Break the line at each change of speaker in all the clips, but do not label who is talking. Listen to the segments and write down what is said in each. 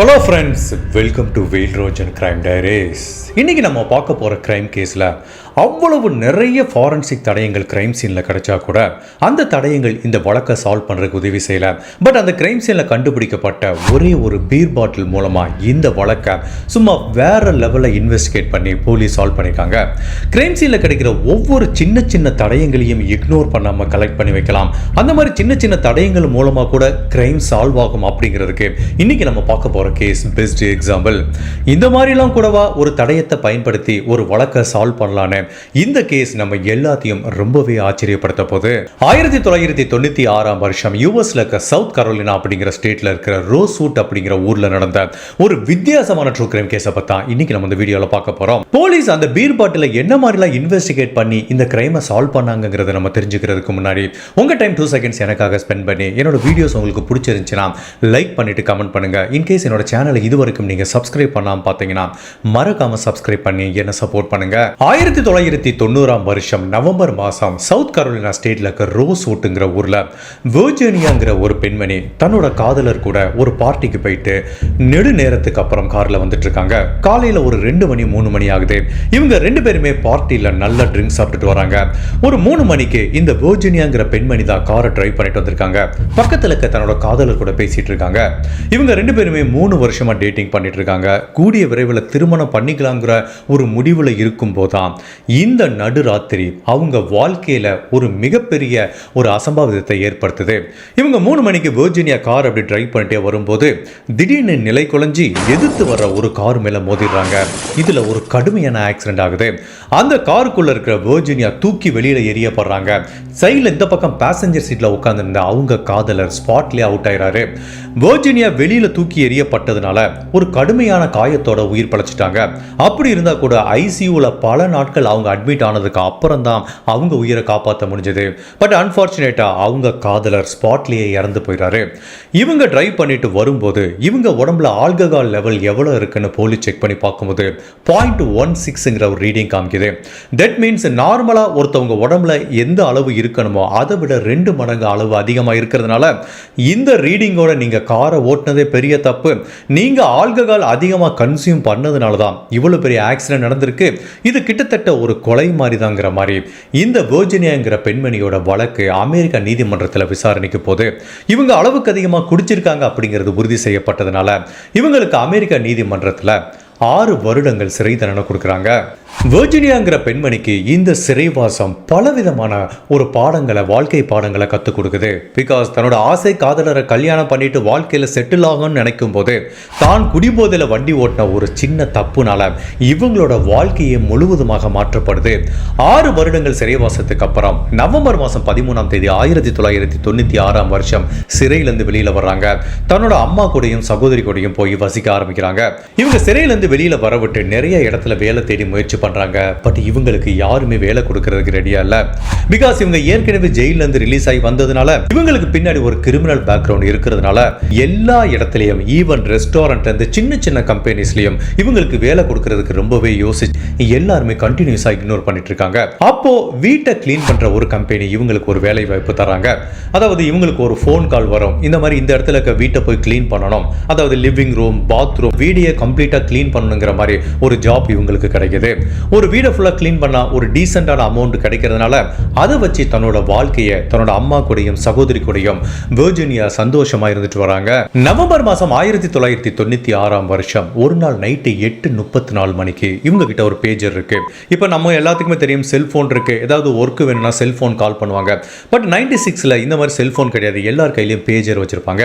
Hello friends welcome to வெயில் Rojan crime டைரேஸ் இன்னைக்கு நம்ம பார்க்க போகிற கிரைம் கேஸில் அவ்வளவு நிறைய ஃபாரன்சிக் தடயங்கள் கிரைம் சீனில் கிடைச்சா கூட அந்த தடயங்கள் இந்த வழக்கை சால்வ் பண்ணுறதுக்கு உதவி செய்யலை. பட் அந்த கிரைம் சீனில் கண்டுபிடிக்கப்பட்ட ஒரே ஒரு பீர் பாட்டில் மூலமாக இந்த வழக்கை சும்மா வேற லெவலில் இன்வெஸ்டிகேட் பண்ணி போலீஸ் சால்வ் பண்ணியிருக்காங்க கிரைம் சீனில் கிடைக்கிற ஒவ்வொரு சின்ன சின்ன தடயங்களையும் இக்னோர் பண்ணாமல் கலெக்ட் பண்ணி வைக்கலாம். அந்த மாதிரி சின்ன சின்ன தடயங்கள் மூலமாக கூட கிரைம் சால்வ் ஆகும் அப்படிங்கிறதுக்கு இன்றைக்கி நம்ம பார்க்க போகிற கேஸ் பெஸ்ட் எக்ஸாம்பிள் இந்த மாதிரிலாம் கூடவா ஒரு தடயத்தை பயன்படுத்தி ஒரு வழக்கை சால்வ் பண்ணலான்னு இந்த கேஸ் நம்ம எல்லாத்தையும் ரொம்பவே ஆச்சரியப்படுத்த போது ஆயிரத்தி தொள்ளாயிரத்தி தொண்ணூற்றி ஆறாம் வருஷம் யூஎஸ்ல இருக்க சவுத் கரோலினா அப்படிங்கிற ஸ்டேட்ல இருக்கிற ரோசூட் அப்படிங்கிற ஊர்ல நடந்த ஒரு வித்தியாசமான ட்ரூ கிரைம் கேஸை பத்தா இன்னைக்கு நம்ம இந்த வீடியோவில் பார்க்க போறோம். போலீஸ் அந்த பீர் பாட்டில என்ன மாதிரிலாம் இன்வெஸ்டிகேட் பண்ணி இந்த கிரைமை சால்வ் பண்ணாங்கிறத நம்ம தெரிஞ்சுக்கிறதுக்கு முன்னாடி உங்க டைம் டூ செகண்ட்ஸ் எனக்காக ஸ்பெண்ட் பண்ணி என்னோட வீடியோஸ் உங்களுக்கு பிடிச்சிருந்துச்சுன்னா லைக் பண்ணிட்டு கமெண்ட் பண்ணுங்க. இன்கேஸ் என்னோட சேனலை இது வரைக்கும் நீங்க சப்ஸ்கிரைப் பண்ணாம பார்த்தீங்கன்னா மறக்காம சப்ஸ்கிரைப் பண்ணி என்ன சப்போர்ட் பண்ணுங்க. ஆயிரத்தி தொள்ளாயிரத்தி தொண்ணூறாம் வருஷம் நவம்பர் மாதம் சவுத் கரோலினா ஸ்டேட்டில் இருக்க ரோஸ் ஓட்டுங்கிற ஊரில் வெர்ஜீனியாங்கிற ஒரு பெண்மணி தன்னோட காதலர் கூட ஒரு பார்ட்டிக்கு போயிட்டு நெடு நேரத்துக்கு அப்புறம் காரில் வந்துட்டு இருக்காங்க. ஒரு ரெண்டு மணி மூணு மணி ஆகுது. இவங்க ரெண்டு பேருமே பார்ட்டியில் நல்ல ட்ரிங்க்ஸ் சாப்பிட்டுட்டு வராங்க. ஒரு மூணு மணிக்கு இந்த வெர்ஜீனியாங்கிற பெண்மணி தான் காரை டிரைவ் பண்ணிட்டு வந்திருக்காங்க. பக்கத்தில் இருக்க தன்னோட காதலர் கூட பேசிட்டு இருக்காங்க. இவங்க ரெண்டு பேருமே மூணு வருஷமாக டேட்டிங் பண்ணிட்டு இருக்காங்க. கூடிய விரைவில் திருமணம் பண்ணிக்கலாங்கிற ஒரு முடிவில் இருக்கும் போதான் இந்த நடுராத்திரி அவங்க வாழ்க்கையில் ஒரு மிகப்பெரிய ஒரு அசம்பாவிதத்தை ஏற்படுத்துது. இவங்க மூணு மணிக்கு வெர்ஜினியா கார் அப்படி டிரைவ் பண்ணிட்டே வரும்போது திடீர்னு நிலை குலைஞ்சி எதிர்த்து வர்ற ஒரு கார் மேலே மோதிடுறாங்க. இதில் ஒரு கடுமையான ஆக்சிடென்ட் ஆகுது. அந்த காருக்குள்ளே இருக்கிற வெர்ஜினியா தூக்கி வெளியில் எரியப்படுறாங்க சைடில் இந்த பக்கம் பேசஞ்சர் சீட்டில் உட்காந்துருந்த அவங்க காதலர் ஸ்பாட்லேயே அவுட் ஆயிராரு வேர்ஜினியா வெளியில தூக்கி எறியப்பட்டதுனால ஒரு கடுமையான காயத்தோட உயிர் பழச்சிட்டாங்க. அப்படி இருந்தா கூட ஐசியூல பல நாட்கள் அவங்க அட்மிட் ஆனதுக்கு அப்புறம் தான் அவங்க உயிரை காப்பாற்ற முடிஞ்சது. பட் அன்பார்ச்சுனேட்டா அவங்க காதலர் ஸ்பாட்லேயே இறந்து போயிடாரு இவங்க டிரைவ் பண்ணிட்டு வரும்போது இவங்க உடம்புல ஆல்கஹால் லெவல் எவ்வளவு இருக்குன்னு போலீஸ் செக் பண்ணி பார்க்கும்போது பாயிண்ட் ஒன் சிக்ஸ்ங்கிற ஒரு ரீடிங் காமிக்குது. தட் மீன்ஸ் நார்மலா ஒருத்தவங்க உடம்புல எந்த அளவு இருக்கணுமோ அதை விட ரெண்டு மடங்கு அளவு அதிகமாக இருக்கிறதுனால இந்த ரீடிங்கோட நீங்கள் காரை ஓட்டுனதே பெரிய தப்பு. நீங்க ஆல்கஹால் அதிகமாக கன்சியூம் பண்ணதுனால தான் இவ்வளவு பெரிய ஆக்சிடென்ட் நடந்திருக்கு. இது கிட்டத்தட்ட ஒரு கொலை மாதிரி தாங்கிற மாதிரி. இந்த வேர்ஜினியாங்கிற பெண்மணியோட வழக்கு அமெரிக்க நீதிமன்றத்தில் விசாரணைக்கு போது இவங்க அளவுக்கு அதிகமாக குடிச்சிருக்காங்க அப்படிங்கிறது உறுதி செய்யப்பட்டதுனால இவங்களுக்கு அமெரிக்க நீதிமன்றத்தில் ஆறு வருடங்கள் சிறை தண்டனை கொடுக்குறாங்க. வெர்ஜினியாங்கிற பெண்மணிக்கு இந்த சிறைவாசம் பலவிதமான ஒரு பாடங்களை வாழ்க்கை பாடங்களை கற்றுக் கொடுக்குது. பிகாஸ் தன்னோட ஆசை காதலரை கல்யாணம் பண்ணிட்டு வாழ்க்கையில் செட்டில் ஆகும்னு நினைக்கும் போது தான் குடிபோதையில் வண்டி ஓட்டின ஒரு சின்ன தப்புனால இவங்களோட வாழ்க்கையே முழுவதுமாக மாற்றப்படுது. ஆறு வருடங்கள் சிறைவாசத்துக்கு அப்புறம் நவம்பர் மாதம் பதிமூணாம் தேதி ஆயிரத்தி தொள்ளாயிரத்தி தொண்ணூற்றி ஆறாம் வருஷம் சிறையிலேருந்து வெளியில் வர்றாங்க. தன்னோட அம்மா கூடயும் சகோதரி கூடயும் போய் வசிக்க ஆரம்பிக்கிறாங்க. இவங்க சிறையிலேருந்து வெளியில் வரவிட்டு நிறைய இடத்துல வேலை தேடி முயற்சி பண்ணுறாங்க பட் இவங்களுக்கு யாருமே வேலை கொடுக்கறதுக்கு ரெடியாக இல்லை. பிகாஸ் இவங்க ஏற்கனவே ஜெயிலேருந்து ரிலீஸ் ஆகி வந்ததுனால இவங்களுக்கு பின்னாடி ஒரு கிரிமினல் பேக்ரவுண்ட் இருக்கிறதுனால எல்லா இடத்துலையும் ஈவன் ரெஸ்டாரண்ட்லேருந்து சின்ன சின்ன கம்பெனிஸ்லையும் இவங்களுக்கு வேலை கொடுக்கறதுக்கு ரொம்பவே யோசிச்சு எல்லாருமே கண்டினியூஸாக இக்னோர் பண்ணிட்டு இருக்காங்க. அப்போ வீட்டை க்ளீன் பண்ணுற ஒரு கம்பெனி இவங்களுக்கு ஒரு வேலை வாய்ப்பு தராங்க. அதாவது இவங்களுக்கு ஒரு ஃபோன் கால் வரும். இந்த மாதிரி இந்த இடத்துல இருக்க வீட்டை போய் க்ளீன் பண்ணணும். அதாவது லிவிங் ரூம் பாத்ரூம் வீடியை கம்ப்ளீட்டாக க்ளீன் பண்ணணுங்கிற மாதிரி ஒரு ஜாப் இவங்களுக்கு கிடைக்குது. ஒரு வீடை ஃபுல்லாக க்ளீன் பண்ணால் ஒரு டீசெண்டான அமௌண்ட் கிடைக்கிறதுனால அதை வச்சு தன்னோட வாழ்க்கையை தன்னோட அம்மா கூடயும் சகோதரி கூடயும் வெர்ஜினியா சந்தோஷமா இருந்துட்டு வராங்க. நவம்பர் மாதம் ஆயிரத்தி தொள்ளாயிரத்தி தொண்ணூற்றி ஆறாம் வருஷம். ஒரு நாள் நைட்டு எட்டு முப்பத்தி நாலு மணிக்கு இவங்க கிட்ட ஒரு பேஜர் இருக்கு. இப்போ நம்ம எல்லாத்துக்குமே தெரியும் செல்ஃபோன் இருக்கு. ஏதாவது ஒர்க் வேணும்னா செல்ஃபோன் கால் பண்ணுவாங்க. பட் நைன்டி சிக்ஸில் இந்த மாதிரி செல்ஃபோன் கிடையாது. எல்லார் கையிலையும் பேஜர் வச்சிருப்பாங்க.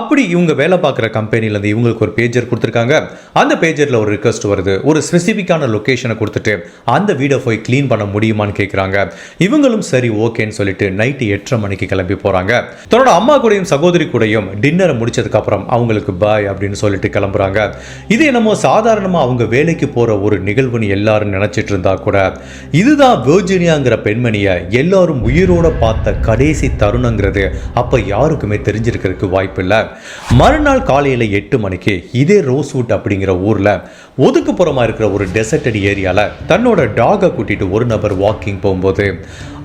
அப்படி இவங்க வேலை பார்க்குற கம்பெனிலேருந்து இவங்களுக்கு ஒரு பேஜர் கொடுத்துருக்காங்க. அந்த பேஜரில் ஒரு ரிக்வஸ்ட் வருது. ஒரு ஸ்பெசிஃபிக்கான லொக்கேஷனை கொடுத்துட்டு அந்த வீடை போய் க்ளீன் பண்ண முடியுமான்னு கேட்குறாங்க இவங்களும் சரி ஓகேன்னு சொல்லிட்டு நைட்டு எட்டரை மணிக்கு கிளம்பி போகிறாங்க தன்னோட அம்மா கூடயும் சகோதரி கூடயும் டின்னரை முடிச்சதுக்கப்புறம் அவங்களுக்கு பாய் அப்படின்னு சொல்லிட்டு கிளம்புறாங்க. இது என்னமோ சாதாரணமாக அவங்க வேலைக்கு போகிற ஒரு நிகழ்வுன்னு எல்லாரும் நினச்சிட்டு இருந்தா கூட இதுதான் வேர்ஜினியாங்கிற பெண்மணியை எல்லாரும் உயிரோட பார்த்த கடைசி தருணங்கிறது. அப்போ யாருக்குமே தெரிஞ்சிருக்கிறதுக்கு வாய்ப்பு இல்லை மறுநாள் காலையில் எட்டு மணிக்கு இதே ரோஸ்வுட் அப்படிங்கிற ஊரில் ஒதுக்குப்புறமா இருக்கிற ஒரு டெசர்டட் ஏரியாவில் தன்னோட டாகை கூட்டிட்டு ஒரு நபர் வாக்கிங் போகும்போது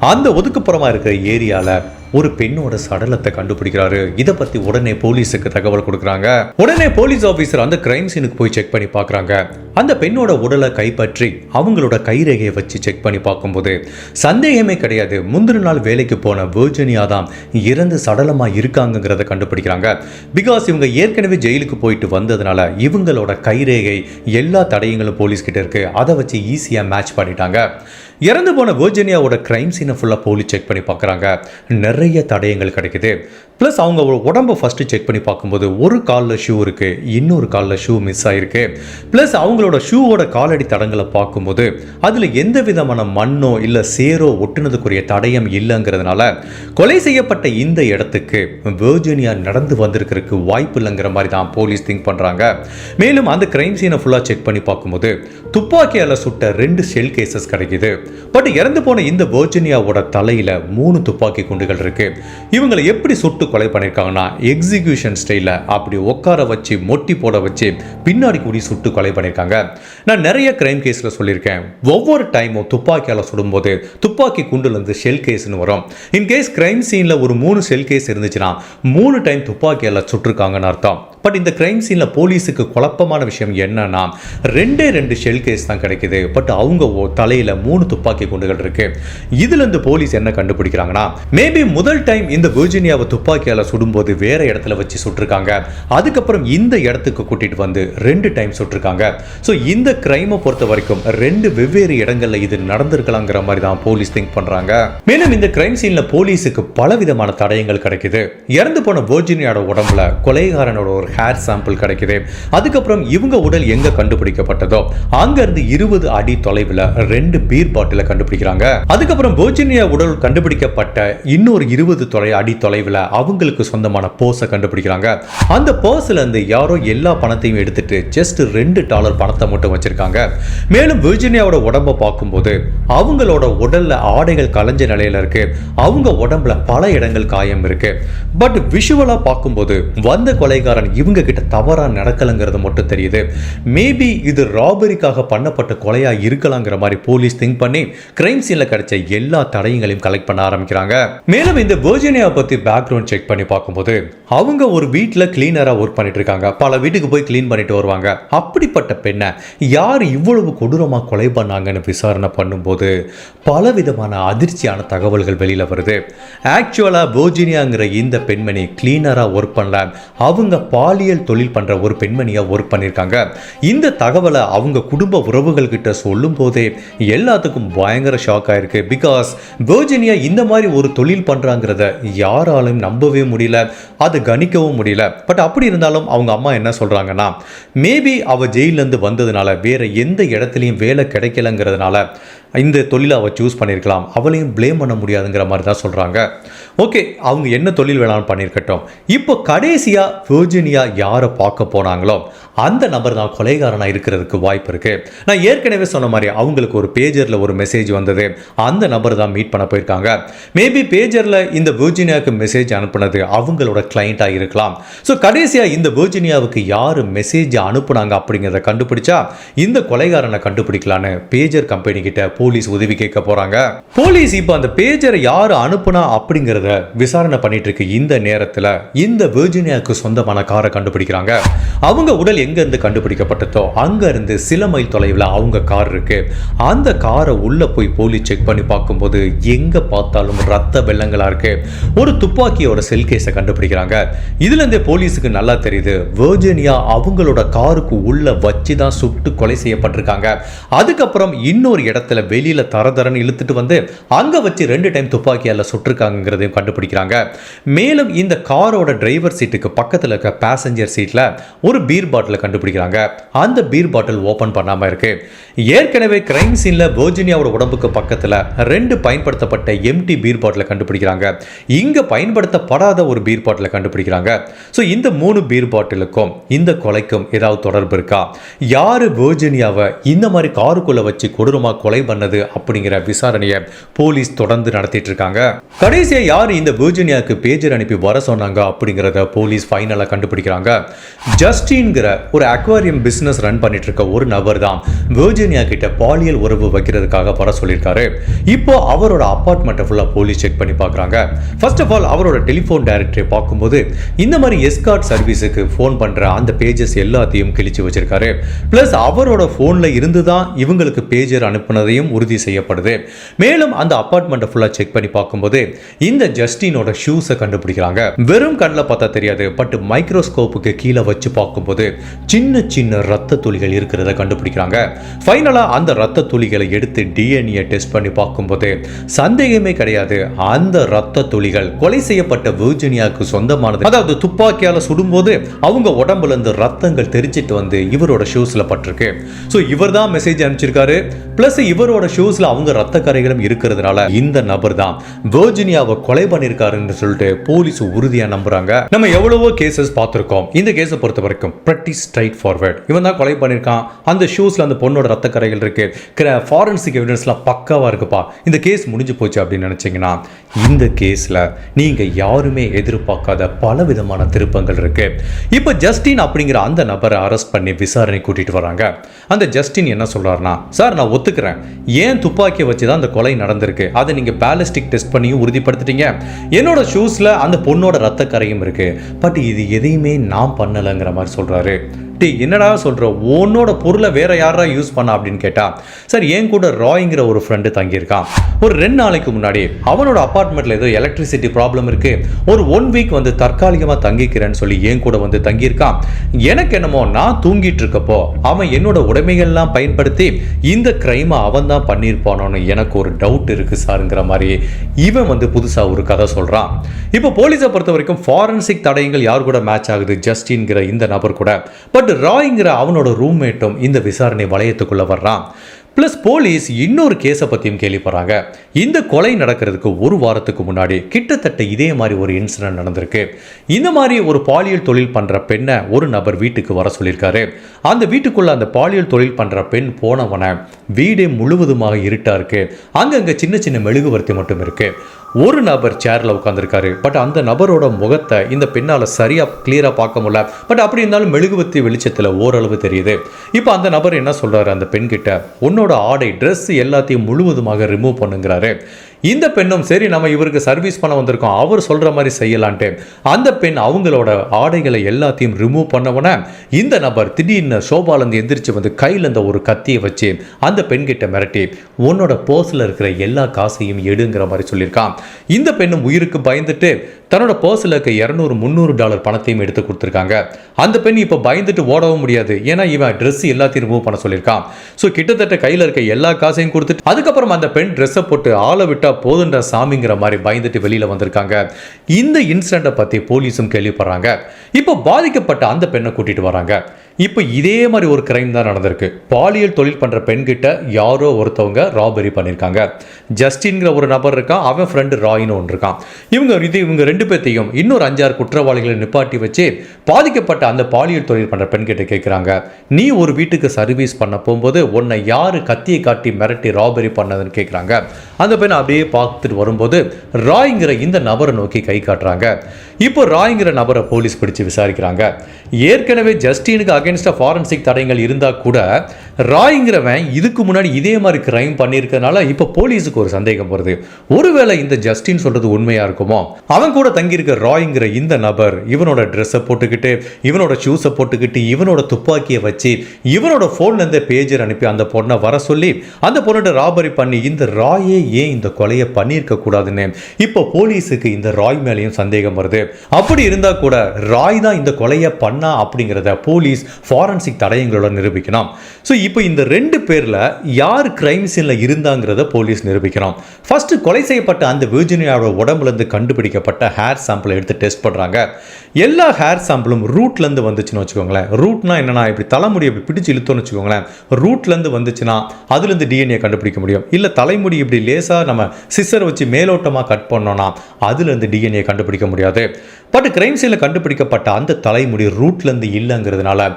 அந்த ஒதுக்குப்புறமாக இருக்கிற ஏரியாவில் ஒரு பெண்ணோட சடலத்தை கண்டுபிடிக்கிறாரு. இதை பத்தி உடனே போலீஸுக்கு தகவல் கொடுக்குறாங்க. உடனே போலீஸ் ஆபீசர் அந்த கிரைம் சீனுக்கு போய் செக் பண்ணி பாக்குறாங்க அந்த பெண்ணோட உடலை கைப்பற்றி அவங்களோட கைரேகையை வச்சு செக் பண்ணி பார்க்கும்போது சந்தேகமே கிடையாது. முந்தின நாள் வேலைக்கு போன வேர்ஜினியா தான் இறந்து சடலமா இருக்காங்கங்கிறத கண்டுபிடிக்கிறாங்க. பிகாஸ் இவங்க ஏற்கனவே ஜெயிலுக்கு போயிட்டு வந்ததுனால இவங்களோட கைரேகை எல்லா தடயங்களும் போலீஸ் கிட்ட இருக்கு. அதை வச்சு ஈஸியாக மேட்ச் பண்ணிட்டாங்க. இறந்து போன வேர்ஜினியாவோட கிரைம் சீனை ஃபுல்லாக போலீஸ் செக் பண்ணி பார்க்குறாங்க. நிறைய நிறைய தடயங்கள் கிடைக்குது. ப்ளஸ் அவங்க உடம்பை ஃபஸ்ட்டு செக் பண்ணி பார்க்கும்போது ஒரு காலில் ஷூ இருக்குது இன்னொரு காலில் ஷூ மிஸ் ஆகிருக்கு ப்ளஸ் அவங்களோட ஷூவோட காலடி தடங்களை பார்க்கும்போது அதில் எந்த விதமான மண்ணோ இல்லை சேரோ ஒட்டுனதுக்குரிய தடயம் இல்லைங்கிறதுனால கொலை செய்யப்பட்ட இந்த இடத்துக்கு வெர்ஜினியா நடந்து வந்திருக்கிறதுக்கு வாய்ப்பு இல்லைங்கிற மாதிரி தான் போலீஸ் திங்க் பண்ணுறாங்க மேலும் அந்த கிரைம் சீனை ஃபுல்லாக செக் பண்ணி பார்க்கும்போது துப்பாக்கியால் சுட்ட ரெண்டு ஷெல் கேசஸ் கிடைக்குது. பட் இறந்து போன இந்த வெர்ஜினியாவோட தலையில் மூணு துப்பாக்கி குண்டுகள் இருக்குது இவங்களை எப்படி சுட்டு கொலை பண்ணியிருக்காங்கன்னா எக்ஸிக்யூஷன் ஸ்டைலில் அப்படி உட்கார வச்சு மொட்டி போட வச்சு பின்னாடி கூடி சுட்டு கொலை பண்ணியிருக்காங்க நான் நிறைய கிரைம் கேஸில் சொல்லியிருக்கேன். ஒவ்வொரு டைமும் துப்பாக்கியால் சுடும்போது துப்பாக்கி குண்டுலேருந்து ஷெல் கேஸ்னு வரும். இன்கேஸ் கிரைம் சீனில் ஒரு மூணு ஷெல் கேஸ் இருந்துச்சுன்னா மூணு டைம் துப்பாக்கியால் சுட்டிருக்காங்கன்னு அர்த்தம். பட் இந்த கிரைம் சீனில் போலீஸுக்கு குழப்பமான விஷயம் என்னன்னா ரெண்டே ரெண்டு ஷெல் கேஸ் தான் கிடைக்குது. பட் அவங்க தலையில் மூணு துப்பாக்கி குண்டுகள் இருக்கு. இதுலேருந்து போலீஸ் என்ன கண்டுபிடிக்கிறாங்கன்னா மேபி முதல் டைம் இந்த வெர்ஜினியாவை துப்பாக்கியால் சுடும்போது வேறு இடத்துல வச்சு சுட்டிருக்காங்க. அதுக்கப்புறம் இந்த இடத்துக்கு கூட்டிகிட்டு வந்து ரெண்டு டைம் சுட்டிருக்காங்க. ஸோ இந்த கிரைமை பொறுத்த வரைக்கும் ரெண்டு வெவ்வேறு இடங்களில் இது நடந்திருக்கலாங்கிற மாதிரி தான் போலீஸ் திங்க் பண்ணுறாங்க மேலும் இந்த கிரைம் சீனில் போலீஸுக்கு பலவிதமான தடயங்கள் கிடைக்குது. இறந்து போன வர்ஜினியோட உடம்புல கொலைகாரனோட ஒரு ஹேர் சாம்பிள் கிடைக்குது. அதுக்கப்புறம் இவங்க உடல் எங்கே கண்டுபிடிக்கப்பட்டதோ அங்கேருந்து இருபது அடி தொலைவில் ரெண்டு பீர் பாட்டில கண்டுபிடிக்கிறாங்க. அதுக்கப்புறம் வர்ஜினியா உடல் கண்டுபிடிக்கப்பட்ட இன்னொரு இருபது தொலை அடி தொலைவில் அவங்களுக்கு சொந்தமான போர்ஸை கண்டுபிடிக்கிறாங்க. அந்த பர்ஸ்ல இருந்து யாரோ எல்லா பணத்தையும் எடுத்துட்டு ஜஸ்ட் ரெண்டு டாலர் பணத்தை மட்டும் வச்சிருக்காங்க. மேலும் விர்ஜினியாவோட உடம்ப பார்க்கும்போது அவங்களோட உடல்ல ஆடைகள் கலைஞ்ச நிலையில இருக்கு. அவங்க உடம்புல பல இடங்கள் காயம் இருக்கு. பட் விஷுவலா பார்க்கும்போது வந்த கொலைகாரன் இவங்க கிட்ட தவறா நடக்கலங்கிறது மட்டும் தெரியுது. மேபி இது ராபரிக்காக பண்ணப்பட்ட கொலையா இருக்கலாங்கிற மாதிரி போலீஸ் திங்க் பண்ணி கிரைம் சீன்ல கிடைச்ச எல்லா தடயங்களையும் கலெக்ட் பண்ண ஆரம்பிக்கிறாங்க. மேலும் இந்த வெர்ஜினியா பத்தி பேக்ரவுண்ட் செக் பண்ணி பார்க்கும்போது அவங்க ஒரு வீட்டில் கிளீனராக ஒர்க் பண்ணிட்டு இருக்காங்க பல வீட்டுக்கு போய் க்ளீன் பண்ணிட்டு வருவாங்க. அப்படிப்பட்ட பெண்ணை யார் இவ்வளவு கொடூரமாக கொலை பண்ணாங்கன்னு விசாரணை பண்ணும்போது பல விதமான அதிர்ச்சியான தகவல்கள் வெளியில் வருது. ஆக்சுவலாக போஜினியாங்கிற இந்த பெண்மணி கிளீனராக ஒர்க் பண்ணல. அவங்க பாலியல் தொழில் பண்ணுற ஒரு பெண்மணியாக ஒர்க் பண்ணியிருக்காங்க. இந்த தகவலை அவங்க குடும்ப உறவுகள் கிட்ட சொல்லும் போதே எல்லாத்துக்கும் பயங்கர ஷாக் ஆயிருக்கு. பிகாஸ் போஜினியா இந்த மாதிரி ஒரு தொழில் பண்ணுறாங்கிறத யாராலும் நம்பவே முடியல அது கணிக்கவும் முடியல. பட் அப்படி இருந்தாலும் அவங்க அம்மா என்ன சொல்கிறாங்கன்னா மேபி அவள் ஜெயிலேருந்து வந்ததுனால வேறு எந்த இடத்துலையும் வேலை கிடைக்கலங்கிறதுனால இந்த தொழிலை அவள் சூஸ் பண்ணியிருக்கலாம். அவளையும் ப்ளேம் பண்ண முடியாதுங்கிற மாதிரி தான் சொல்கிறாங்க ஓகே அவங்க என்ன தொழில் வேணாலும் பண்ணியிருக்கட்டும். இப்போ கடைசியாக வெர்ஜினியா யாரை பார்க்க போனாங்களோ அந்த நபர் தான் கொலைகாரனாக இருக்கிறதுக்கு வாய்ப்பு இருக்குது நான் ஏற்கனவே சொன்ன மாதிரி அவங்களுக்கு ஒரு பேஜரில் ஒரு மெசேஜ் வந்தது. அந்த நபர் தான் மீட் பண்ண போயிருக்காங்க. மேபி பேஜரில் இந்த வெர்ஜினியாவுக்கு மெசேஜ் அனுப்புனது அவங்களோட கிளைண்ட்டாக இருக்கலாம். ஸோ கடைசியாக இந்த வெர்ஜினியாவுக்கு யார் மெசேஜ் அனுப்புனாங்க அப்படிங்கிறத கண்டுபிடிச்சா இந்த கொலைகாரனை கண்டுபிடிக்கலான்னு பேஜர் கம்பெனி கிட்ட போலீஸ் உதவி கேட்க போகிறாங்க போலீஸ் இப்போ அந்த பேஜரை யார் அனுப்புனா அப்படிங்கிறத விசாரணை பண்ணிட்டு இருக்கு இந்த நேரத்தில் இந்த வெர்ஜினியாவுக்கு சொந்தமான காரை கண்டுபிடிக்கிறாங்க. அவங்க உடல் எங்க இருந்து கண்டுபிடிக்கப்பட்டதோ அங்க இருந்து சில மைல் தொலைவில் அவங்க கார் இருக்கு. அந்த காரை உள்ள போய் போலீஸ் செக் பண்ணி பார்க்கும்போது எங்க பார்த்தாலும் ரத்த வெள்ளங்களா இருக்கு. ஒரு துப்பாக்கியோட செல் கேஸை கண்டுபிடிக்கிறாங்க. இதுல இருந்தே போலீஸுக்கு நல்லா தெரியுது. வெர்ஜினியா அவங்களோட காருக்கு உள்ள வச்சு தான் சுட்டு கொலை செய்யப்பட்டிருக்காங்க. அதுக்கப்புறம் இன்னொரு இடத்துல வெளியில தர தரன்னு இழுத்துட்டு வந்து அங்க வச்சு ரெண்டு டைம் துப்பாக்கியால சுட்டிருக்காங்கிறதையும் கண்டுபிடிக்கிறாங்க. மேலும் இந்த காரோட டிரைவர் சீட்டுக்கு பக்கத்துல இருக்க பேசஞ்சர் சீட்டில் ஒரு பீர் பாட்டிலை கண்டுபிடிக்கிறாங்க. அந்த பீர் பாட்டில் ஓப்பன் பண்ணாமல் இருக்கு. ஏற்கனவே கிரைம் சீனில் வெர்ஜினியாவோட உடம்புக்கு பக்கத்தில் ரெண்டு பயன்படுத்தப்பட்ட எம்டி பீர் பாட்டிலை கண்டுபிடிக்கிறாங்க. இங்க பயன்படுத்தப்படாத ஒரு பீர் பாட்டிலை கண்டுபிடிக்கிறாங்க. ஸோ இந்த மூணு பீர் பாட்டிலுக்கும் இந்த கொலைக்கும் ஏதாவது தொடர்பு இருக்கா? யாரு வெர்ஜினியாவை இந்த மாதிரி காருக்குள்ள வச்சு கொடூரமா கொலை பண்ணது அப்படிங்கிற விசாரணையை போலீஸ் தொடர்ந்து நடத்திட்டு இருக்காங்க. கடைசியா யார் யார் இந்த வெர்ஜினியாவுக்கு பேஜர் அனுப்பி வர சொன்னாங்க அப்படிங்கிறத போலீஸ் ஃபைனலாக கண்டுபிடிக்கிறாங்க. ஜஸ்டின்கிற ஒரு அக்வாரியம் பிஸ்னஸ் ரன் பண்ணிட்டு இருக்க ஒரு நபர் தான் வெர்ஜினியா கிட்ட பாலியல் உறவு வைக்கிறதுக்காக வர சொல்லியிருக்காரு. இப்போ அவரோட அப்பார்ட்மெண்ட்டை ஃபுல்லாக போலீஸ் செக் பண்ணி பார்க்குறாங்க. ஃபர்ஸ்ட் ஆஃப் ஆல் அவரோட டெலிஃபோன் டைரக்டரை பார்க்கும்போது இந்த மாதிரி எஸ்கார்ட் சர்வீஸுக்கு ஃபோன் பண்ணுற அந்த பேஜஸ் எல்லாத்தையும் கிழிச்சு வச்சிருக்காரு. ப்ளஸ் அவரோட ஃபோனில் இருந்து தான் இவங்களுக்கு பேஜர் அனுப்புனதையும் உறுதி செய்யப்படுது. மேலும் அந்த அப்பார்ட்மெண்ட்டை ஃபுல்லாக செக் பண்ணி பார்க்கும்போது இந்த ஜஸ்டினோட ஷூஸை கண்டுபிடிக்கிறாங்க. வெறும் கண்ணில் பார்த்தா தெரியாது பட் மைக்ரோஸ்கோப்புக்கு கீழே வச்சு பார்க்கும்போது சின்ன சின்ன ரத்த துளிகள் இருக்கிறத கண்டுபிடிக்கிறாங்க. ஃபைனலாக அந்த ரத்த துளிகளை எடுத்து டிஎன்ஏ டெஸ்ட் பண்ணி பார்க்கும்போது சந்தேகமே கிடையாது அந்த ரத்த துளிகள் கொலை செய்யப்பட்ட வெர்ஜினியாவுக்கு சொந்தமானது. அதாவது துப்பாக்கியால சுடும்போது அவங்க உடம்புல இருந்து ரத்தங்கள் தெரிச்சிட்டு வந்து இவரோட ஷூஸ்ல பட்டிருக்கு. ஸோ இவர் தான் மெசேஜ் அனுப்பிச்சிருக்காரு. ப்ளஸ் இவரோட ஷூஸ்ல அவங்க ரத்த கரைகளும் இருக்கிறதுனால இந்த நபர் தான் வெர்ஜினியாவை கொலை பண்ணியிருக்காருன்னு சொல்லிட்டு போலீஸ் உறுதியா நம்புறாங்க. நம்ம எவ்வளவோ கேசஸ் பார்த்திருக்கோம். இந்த கேஸை பொறுத்த வரைக்கும் பிரட்டி ஸ்ட்ரைட் ஃபார்வர்ட் இவன் தான் கொலை பண்ணியிருக்கான் அந்த ஷூஸ்ல அந்த பொண்ணோட ரத்த கரைகள் இருக்கு ஃபாரன்சிக் எவிடன்ஸ்லாம் பக்காவா இருக்குப்பா. இந்த கேஸ் முடிஞ்சு போச்சு அப்படின்னு நினைச்சீங்கன்னா இந்த கேஸ்ல நீங்க யாருமே எதிர்பார்க்காத பல விதமான திருப்பங்கள் இருக்கு. இப்போ ஜஸ்டின் அப்படிங்கிற அந்த நபரை அரெஸ்ட் பண்ணி விசாரணை கூட்டிட்டு வராங்க. அந்த ஜஸ்டின் என்ன சொல்றாருன்னா சார் நான் ஒத்துக்கிறேன். ஏன் துப்பாக்கியை வச்சு தான் அந்த கொலை நடந்திருக்கு. அதை நீங்க பேலஸ்டிக் டெஸ்ட் பண்ணியும் உறுதிப்படுத்திட்டீங்க. என்னோட ஷூஸ்ல அந்த பொண்ணோட ரத்த கரையும் இருக்கு. பட் இது எதையுமே நான் பண்ணலைங்கிற மாதிரி சொல்றாரு. டே என்னடா சொல்கிற உன்னோட பொருளை வேற யாரா யூஸ் பண்ணா அப்படின்னு கேட்டா சார் என் கூட ராய்ங்கிற ஒரு ஃப்ரெண்டு தங்கியிருக்கான் ஒரு ரெண்டு நாளைக்கு முன்னாடி அவனோட அப்பார்ட்மெண்ட்ல ஏதோ எலக்ட்ரிசிட்டி ப்ராப்ளம் இருக்கு. ஒரு ஒன் வீக் வந்து தற்காலிகமா தங்கிக்கிறேன்னு சொல்லி என் கூட வந்து தங்கியிருக்கான் எனக்கு என்னமோ நான் தூங்கிட்டு இருக்கப்போ அவன் என்னோட உடைமைகள்லாம் பயன்படுத்தி இந்த கிரைமை அவன் தான் பண்ணியிருப்பானோன்னு எனக்கு ஒரு டவுட் இருக்கு சாருங்கிற மாதிரி இவன் வந்து புதுசா ஒரு கதை சொல்றான். இப்போ போலீஸை பொறுத்த வரைக்கும் ஃபாரன்சிக் தடயங்கள் யார் கூட மேட்ச் ஆகுது? ஜஸ்டின்கிற இந்த நபர் கூட. பட் ராய்ங்கிற அவனோட ரூம்மேட்டும் இந்த விசாரணை வளையத்துக்குள்ளே வர்றான். ப்ளஸ் போலீஸ் இன்னொரு கேஸை பற்றியும் கேள்விப்படுறாங்க இந்த கொலை நடக்கிறதுக்கு ஒரு வாரத்துக்கு முன்னாடி கிட்டத்தட்ட இதே மாதிரி ஒரு இன்சிடென்ட் நடந்திருக்கு. இந்த மாதிரி ஒரு பாலியல் தொழில் பண்ணுற பெண்ணை ஒரு நபர் வீட்டுக்கு வர சொல்லியிருக்காரு. அந்த வீட்டுக்குள்ள அந்த பாலியல் தொழில் பண்ணுற பெண் போனவனை வீடே முழுவதுமாக இருட்டா இருக்கு. அங்கங்கே சின்ன சின்ன மெழுகுவர்த்தி மட்டும் இருக்கு. ஒரு நபர் சேரில் உட்காந்துருக்காரு பட் அந்த நபரோட முகத்தை இந்த பெண்ணால் சரியாக கிளியராக பார்க்க முடியல. பட் அப்படி இருந்தாலும் மெழுகுவர்த்தி வெளிச்சத்தில் ஓரளவு தெரியுது. இப்போ அந்த நபர் என்ன சொல்கிறாரு அந்த பெண்கிட்ட உன்னோட ஆடை ட்ரெஸ் எல்லாத்தையும் முழுவதுமாக ரிமூவ் பண்ணுங்கிறாரு. இந்த பெண்ணும் சரி நம்ம இவருக்கு சர்வீஸ் பண்ண வந்திருக்கோம் அவர் சொல்கிற மாதிரி செய்யலான்ட்டு. அந்த பெண் அவங்களோட ஆடைகளை எல்லாத்தையும் ரிமூவ் பண்ணவொடனே இந்த நபர் திடீர்னு சோபாலேருந்து எந்திரிச்சு வந்து கையில் இந்த ஒரு கத்தியை வச்சு அந்த பெண்கிட்ட மிரட்டி உன்னோட பர்ஸில் இருக்கிற எல்லா காசையும் எடுங்கிற மாதிரி சொல்லியிருக்கான். இந்த பெண்ணும் உயிருக்கு பயந்துட்டு தன்னோட பர்ஸில் இருக்க இரநூறு முந்நூறு டாலர் பணத்தையும் எடுத்து கொடுத்துருக்காங்க. அந்த பெண் இப்போ பயந்துட்டு ஓடவும் முடியாது. ஏன்னா இவன் ட்ரெஸ் எல்லாத்தையும் ரிமூவ் பண்ண சொல்லியிருக்கான். ஸோ கிட்டத்தட்ட கையில் இருக்க எல்லா காசையும் கொடுத்துட்டு அதுக்கப்புறம் அந்த பெண் ட்ரெஸ்ஸை போட்டு ஆளை விட்டு போதுன்ற சாமிங்கிற மாதிரி பயந்துட்டு வெளியில் வந்திருக்காங்க. இந்த இன்சிடெண்ட்டை பற்றி போலீஸும் கேள்விப்படுறாங்க. இப்போ பாதிக்கப்பட்ட அந்த பெண்ணை கூட்டிட்டு வராங்க. இப்போ இதே மாதிரி ஒரு கிரைம் தான் நடந்திருக்கு. பாலியல் தொழில் பண்ணுற பெண்கிட்ட யாரோ ஒருத்தவங்க ராபரி பண்ணியிருக்காங்க ஜஸ்டின்கிற ஒரு நபர் இருக்கான் அவன் ஃப்ரெண்டு ராயின்னு ஒன்று இருக்கான். இவங்க இது இவங்க ரெண்டு பேர்த்தையும் இன்னொரு அஞ்சாறு குற்றவாளிகளை நிப்பாட்டி வச்சு பாதிக்கப்பட்ட அந்த பாலியல் தொழில் பண்ணுற பெண்கிட்ட கேட்குறாங்க நீ ஒரு வீட்டுக்கு சர்வீஸ் பண்ண போகும்போது உன்னை யார் கத்தியை காட்டி மிரட்டி ராபரி பண்ணதுன்னு கேட்குறாங்க அந்த பெண் அப்படியே பார்த்துட்டு வரும்போது ராய்ங்கிற இந்த நபரை நோக்கி கை காட்டுறாங்க. இப்போ ராய்ங்கிற நபரை போலீஸ் பிடிச்சு விசாரிக்கிறாங்க. ஏற்கனவே ஜஸ்டினுக்கு அகேன்ஸ்டாக ஃபாரன்சிக் தடயங்கள் இருந்தால் கூட ராய்ங்கிறவன் இதுக்கு முன்னாடி இதே மாதிரி கிரைம் பண்ணியிருக்கனால இப்போ போலீஸுக்கு ஒரு சந்தேகம் வருது. ஒருவேளை இந்த ஜஸ்டின் சொல்றது உண்மையா இருக்குமோ? அவன் கூட தங்கியிருக்க ராய்ங்கிற இந்த நபர் இவனோட ட்ரெஸ்ஸை போட்டுக்கிட்டு இவனோட ஷூஸை போட்டுக்கிட்டு இவனோட துப்பாக்கியை வச்சு இவனோட ஃபோன்ல இருந்து பேஜர் அனுப்பி அந்த பொண்ணை வர சொல்லி அந்த பொண்ணோட ராபரி பண்ணி இந்த ராயே ஏன் இந்த கொலையை பண்ணியிருக்க கூடாதுன்னு? இப்போ போலீஸுக்கு இந்த ராய் மேலேயும் சந்தேகம் வருது. அப்படி இருந்தா கூட ராய் தான் இந்த கொலையை பண்ணா அப்படிங்கிறத போலீஸ் ஃபாரன்சிக் தடயங்களோட நிரூபிக்கணும். ஸோ இப்போ இந்த ரெண்டு பேர்ல யார் கிரைம் சீன்ல இருந்தாங்கிறத போலீஸ் நிரூபிக்கிறோம் ஃபஸ்ட்டு கொலை செய்யப்பட்ட அந்த விர்ஜினியாவோட உடம்புல இருந்து கண்டுபிடிக்கப்பட்ட ஹேர் சாம்பிளை எடுத்து டெஸ்ட் பண்றாங்க. எல்லா ஹேர் சாம்பிளும் ரூட்லேருந்து வந்துச்சுன்னு வச்சுக்கோங்களேன். ரூட்னா என்னன்னா இப்படி தலைமுடி இப்படி பிடிச்சு இழுத்தோம்னு வச்சுக்கோங்களேன். ரூட்லேருந்து வந்துச்சுன்னா அதுலேருந்து டிஎன்ஏ கண்டுபிடிக்க முடியும். இல்லை தலைமுடி இப்படி லேசாக நம்ம சிசர் வச்சு மேலோட்டமாக கட் பண்ணோன்னா அதுலேருந்து டிஎன்ஏ கண்டுபிடிக்க முடியாது. பட் கிரைம் சீனில் கண்டுபிடிக்கப்பட்ட அந்த தலைமுடி ரூட்லேருந்து இல்லைங்கிறதுனால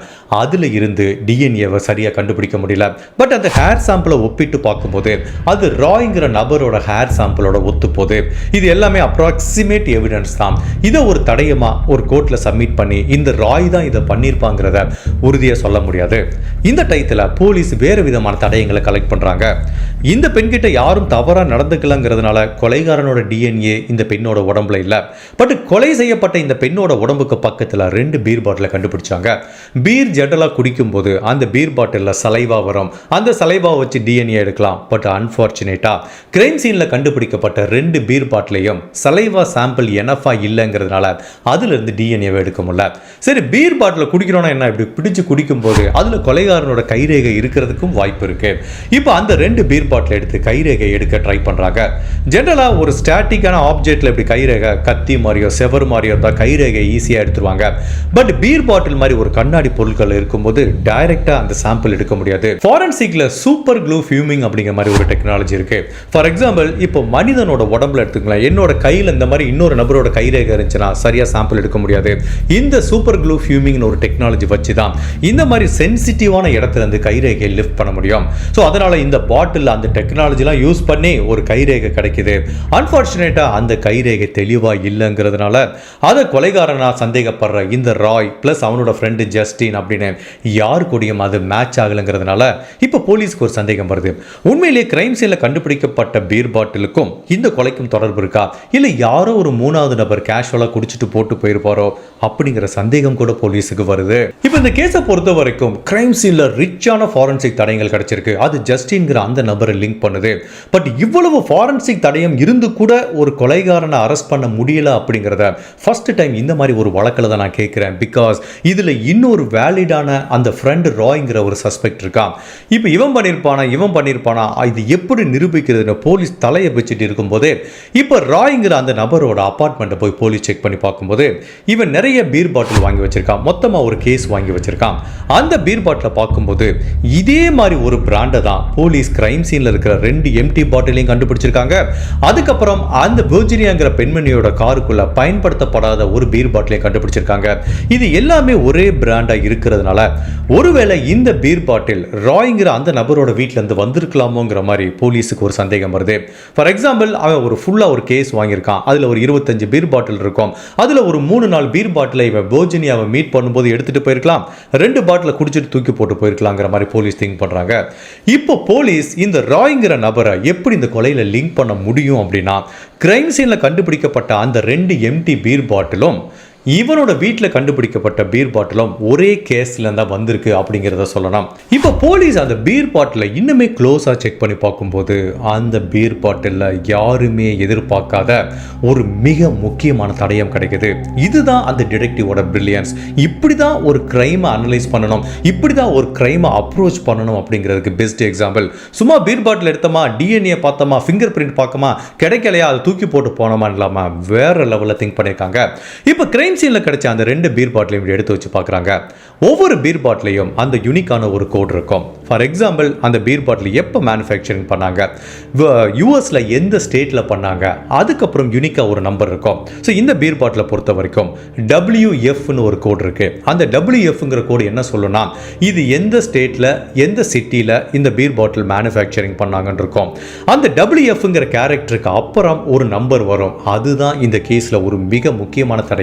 அதில் இருந்து டிஎன்ஏவை சரியாக கண்டுபிடிக்க முடியல. பட் அந்த ஹேர் சாம்பிளை ஒப்பிட்டு பார்க்கும்போது அது ராய்ங்கிற நபரோட ஹேர் சாம்பிளோட ஒத்துப்போகுது இது எல்லாமே அப்ராக்சிமேட் எவிடன்ஸ் தான். இதை ஒரு தடயமாக ஒரு ஒரு கோர்ட்டில் சப்மிட் பண்ணி இந்த ராய் தான் இதை பண்ணியிருப்பாங்கிறத உறுதியாக சொல்ல முடியாது. இந்த டயத்தில் போலீஸ் வேறு விதமான தடயங்களை கலெக்ட் பண்ணுறாங்க இந்த பெண்கிட்ட யாரும் தவறாக நடந்துக்கலங்கிறதுனால கொலைகாரனோட டிஎன்ஏ இந்த பெண்ணோட உடம்புல இல்லை. பட் கொலை செய்யப்பட்ட இந்த பெண்ணோட உடம்புக்கு பக்கத்தில் ரெண்டு பீர் பாட்டிலை கண்டுபிடிச்சாங்க. பீர் ஜெடலாக குடிக்கும்போது அந்த பீர் பாட்டிலில் சலைவா வரும். அந்த சலைவாவை வச்சு டிஎன்ஏ எடுக்கலாம். பட் அன்ஃபார்ச்சுனேட்டாக கிரைம் சீனில் கண்டுபிடிக்கப்பட்ட ரெண்டு பீர் பாட்டிலையும் சலைவா சாம்பிள் எனஃபா இல்லைங்கிறதுனால அதுலேருந்து டிஎன்ஏவை எடுக்க முடியல. சரி பீர் பாட்டில் குடிக்கிறோன்னா என்ன? இப்படி பிடிச்சு குடிக்கும்போது அதில் கொலைகாரனோட கைரேகை இருக்கிறதுக்கும் வாய்ப்பு இருக்கு. இப்போ அந்த ரெண்டு பீர் பாட்டில் எடுத்து கைரேகை எடுக்க ட்ரை பண்ணுறாங்க ஜென்ரலாக ஒரு ஸ்டாட்டிக்கான ஆப்ஜெக்டில் இப்படி கைரேகை கத்தி மாதிரியோ செவர் மாதிரியோ இருந்தால் கைரேகை ஈஸியாக எடுத்துருவாங்க. பட் பீர் பாட்டில் மாதிரி ஒரு கண்ணாடி பொருட்கள் இருக்கும்போது டைரெக்டாக அந்த சாம்பிள் எடுக்க முடியாது. ஃபாரன்சிக்கில் சூப்பர் க்ளூ ஃபியூமிங் அப்படிங்கிற மாதிரி ஒரு டெக்னாலஜி இருக்கு. ஃபார் எக்ஸாம்பிள் இப்போ மனிதனோட உடம்புல எடுத்துக்கலாம் என்னோட கையில் இந்த மாதிரி இன்னொரு நபரோட கைரேகை இருந்துச்சுன்னா சரியாக சாம்பிள் எடுக்க முடியாது. இந்த சூப்பர் க்ளூ ஃபியூமிங்னு ஒரு டெக்னாலஜி வச்சு தான் இந்த மாதிரி சென்சிட்டிவான இடத்துல இருந்து கைரேகையை லிஃப்ட் பண்ண முடியும். ஸோ அதனால் இந்த பாட்டில் அந்த டெக்னாலஜிலாம் யூஸ் பண்ணி ஒரு கைரேகை கிடைக்குது. அன்ஃபார்ச்சுனேட்டாக அந்த கைரேகை தெளிவாக இல்லைங்கிறதுனால அதை கொலைகாரனாக சந்தேகப்படுற இந்த ராய் ப்ளஸ் அவனோட ஃப்ரெண்டு ஜஸ்டின் அப்படின்னு யார் கூடயும் அது மேட்ச் ஆகலைங்கிறதுனால இப்போ போலீஸ்க்கு ஒரு சந்தேகம் வருது. உண்மையிலேயே கிரைம் சீனில் கண்டுபிடிக்கப்பட்ட பீர் பாட்டிலுக்கும் இந்த கொலைக்கும் தொடர்பு இருக்கா? இல்லை யாரோ ஒரு மூணாவது நபர் கேஷுவலாக குடிச்சிட்டு போட்டு போயிருப்பார்? அப்படிங்கிற சந்தேகம் கூட போலீஸுக்கு வருது. இப்போ இந்த கேஸை பொறுத்த வரைக்கும் கிரைம் சீனில் ரிச்சான ஃபாரன்சிக் தடயங்கள் கிடைச்சிருக்கு. அது ஜஸ்டின்கிற அந்த நபரை லிங்க் பண்ணுது. பட் இவ்வளவு ஃபாரன்சிக் தடயம் இருந்து கூட ஒரு கொலைகாரனை அரெஸ்ட் பண்ண முடியல அப்படிங்கிறத ஃபர்ஸ்ட் டைம் இந்த மாதிரி ஒரு வழக்கில் தான் நான் கேட்குறேன். பிகாஸ் இதில் இன்னொரு வேலிடான அந்த ஃப்ரெண்டு ராய்ங்கிற ஒரு சஸ்பெக்ட் இருக்கான். இப்போ இவன் பண்ணியிருப்பானா இவன் பண்ணியிருப்பானா இது எப்படி நிரூபிக்கிறதுன்னு போலீஸ் தலையை வச்சுட்டு இருக்கும்போது இப்போ ராய்ங்கிற அந்த நபரோட அப்பார்ட்மெண்ட்டை போய் போலீஸ் செக் பண்ணி பார்க்கும்போது இவன் நிறைய பீர் பாட்டில் வாங்கி வச்சிருக்கான். மொத்தமாக ஒரு கேஸ் வாங்கி வச்சிருக்கான். அந்த பீர் பாட்டிலை பார்க்கும்போது இதே மாதிரி ஒரு பிராண்டை தான் போலீஸ் கிரைம் சீனில் இருக்கிற ரெண்டு எம்டி பாட்டிலையும் கண்டுபிடிச்சிருக்காங்க. அதுக்கப்புறம் அந்த வெர்ஜினியாங்கிற பெண்மணியோட காருக்குள்ள பயன்படுத்தப்படாத ஒரு பீர் பாட்டிலையும் கண்டுபிடிச்சிருக்காங்க. இது எல்லாமே ஒரே பிராண்டாக இருக்கிறதுனால ஒருவேளை இந்த பீர் பாட்டில் ராய்ங்கிற அந்த நபரோட வீட்ல இருந்து வந்திருக்கலாமோங்கிற மாதிரி போலீஸுக்கு ஒரு சந்தேகம் வருது. ஃபார் எக்ஸாம்பிள் அவன் ஒரு ஃபுல்லாக ஒரு கேஸ் வாங்கியிருக்கான். அதில் ஒரு இருபத்தஞ்சு பீர் பாட்டில் இருக்கும். அதில் ஒரு மூணு நாள் பீர் பாட்டிலை இவன் அவன் மீட் பண்ணும்போது எடுத்துட்டு போயிருக்கலாம். ரெண்டு பாட்டிலை குடிச்சிட்டு தூக்கி போட்டு போயிருக்கலாங்கிற மாதிரி போலீஸ் திங்க் பண்ணுறாங்க இப்போ போலீஸ் இந்த ராய்ங்கிற நபரை எப்படி இந்த கொலையில் லிங்க் பண்ண முடியும் அப்படின்னா கிரைம் சீனில் கண்டுபிடிக்கப்பட்ட அந்த ரெண்டு எம்டி பீர் பாட்டிலும் இவனோட வீட்டில் கண்டுபிடிக்கப்பட்ட பீர் பாட்டிலும் ஒரே கேஸ்ல தான் வந்திருக்கு அப்படிங்கிறத சொல்லலாம். இப்போ போலீஸ் அந்த பீர் பாட்டில் இன்னுமே க்ளோஸாக செக் பண்ணி பார்க்கும்போது அந்த பீர் பாட்டிலில் யாருமே எதிர்பார்க்காத ஒரு மிக முக்கியமான தடயம் கிடைக்குது. இதுதான் அந்த டிடெக்டிவோட பிரில்லியன்ஸ் இப்படி தான் ஒரு க்ரைமை அனலைஸ் பண்ணணும். இப்படி தான் ஒரு கிரைமை அப்ரோச் பண்ணணும் அப்படிங்கிறதுக்கு பெஸ்ட் எக்ஸாம்பிள் சும்மா பீர் பாட்டில் எடுத்தோமா டிஎன்ஏ பார்த்தோமா ஃபிங்கர் பிரிண்ட் பார்க்கமா கிடைக்கலையா அதை தூக்கி போட்டு போனோமா இல்லாமல் வேற லெவலில் திங்க் பண்ணியிருக்காங்க இப்போ கிரைம் சீனில் கிடைச்ச அந்த ரெண்டு பீர் பாட்டிலையும் எடுத்து வச்சு பார்க்குறாங்க. ஒவ்வொரு பீர் பாட்டிலையும் அந்த யூனிக்கான ஒரு கோட் இருக்கும். ஃபார் எக்ஸாம்பிள் அந்த பீர் பாட்டில் எப்போ மேனுஃபேக்சரிங் பண்ணாங்க? யூஎஸில் எந்த ஸ்டேட்டில் பண்ணாங்க? அதுக்கப்புறம் யூனிக்காக ஒரு நம்பர் இருக்கும். ஸோ இந்த பீர் பாட்டிலை பொறுத்த வரைக்கும் டபிள்யூஎஃப்னு ஒரு கோட் இருக்குது அந்த டபிள்யூஎஃப்ங்கிற கோடு என்ன சொல்லுன்னா இது எந்த ஸ்டேட்டில் எந்த சிட்டியில் இந்த பீர் பாட்டில் மேனுஃபேக்சரிங் பண்ணாங்கன்னு இருக்கும். அந்த டபிள்யூஎஃப்ங்கிற கேரக்டருக்கு அப்புறம் ஒரு நம்பர் வரும். அதுதான் இந்த கேஸில் ஒரு மிக முக்கியமான தடையாக